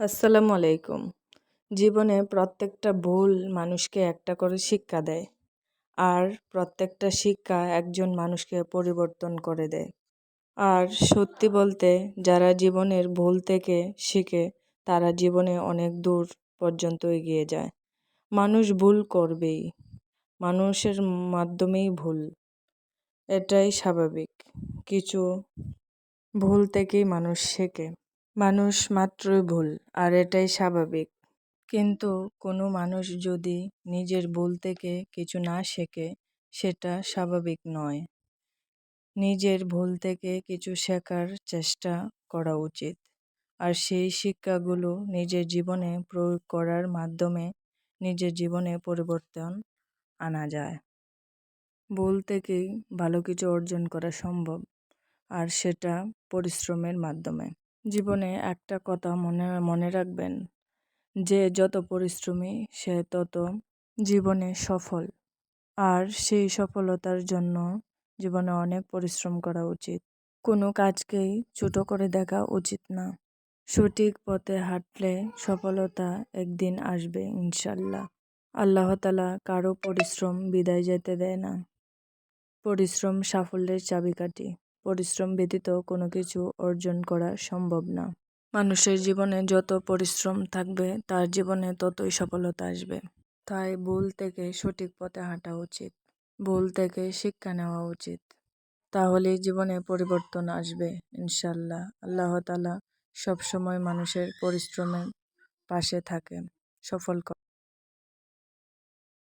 আসসালামু আলাইকুম। জীবনে প্রত্যেকটা ভুল মানুষকে একটা করে শিক্ষা দেয়। আর প্রত্যেকটা শিক্ষা একজন মানুষকে পরিবর্তন করে দেয়। আর সত্যি বলতে যারা জীবনের ভুল থেকে শিখে, তারা জীবনে অনেক দূর পর্যন্ত এগিয়ে যায়। মানুষ ভুল করবেই। মানুষের মাধ্যমেই ভুল। এটাই স্বাভাবিক। কিছু ভুল থেকেই মানুষ শেখে। মানুষ মাত্রই ভুল, আর এটাই স্বাভাবিক। কিন্তু কোনো মানুষ যদি নিজের ভুল থেকে কিছু না শেখে, সেটা স্বাভাবিক নয়। নিজের ভুল থেকে কিছু শেখার চেষ্টা করা উচিত, আর সেই শিক্ষাগুলো নিজের জীবনে প্রয়োগ করার মাধ্যমে নিজের জীবনে পরিবর্তন আনা যায়। ভুল থেকেই ভালো কিছু অর্জন করা সম্ভব, আর সেটা পরিশ্রমের মাধ্যমে। জীবনে একটা কথা মনে মনে রাখবেন যে যত পরিশ্রমী, সে তত জীবনে সফল। আর সেই সফলতার জন্য জীবনে অনেক পরিশ্রম করা উচিত। কোনো কাজকেই ছোট করে দেখা উচিত না। সঠিক পথে হাঁটলে সফলতা একদিন আসবে, ইনশাল্লাহ। আল্লাহ তালা কারও পরিশ্রম বিদায় যেতে দেয় না। পরিশ্রম সাফল্যের চাবিকাঠি। পরিশ্রম ব্যতীত কোনো কিছু অর্জন করা সম্ভব না। মানুষের জীবনে যত পরিশ্রম থাকবে, তার জীবনে ততই সফলতা আসবে। তাই ভুল থেকে সঠিক পথে হাঁটা উচিত। ভুল থেকে শিক্ষা নেওয়া উচিত। তাহলে জীবনে পরিবর্তন আসবে ইনশাল্লাহ আল্লাহ তালা সবসময় মানুষের পরিশ্রমের পাশে থাকে। সফল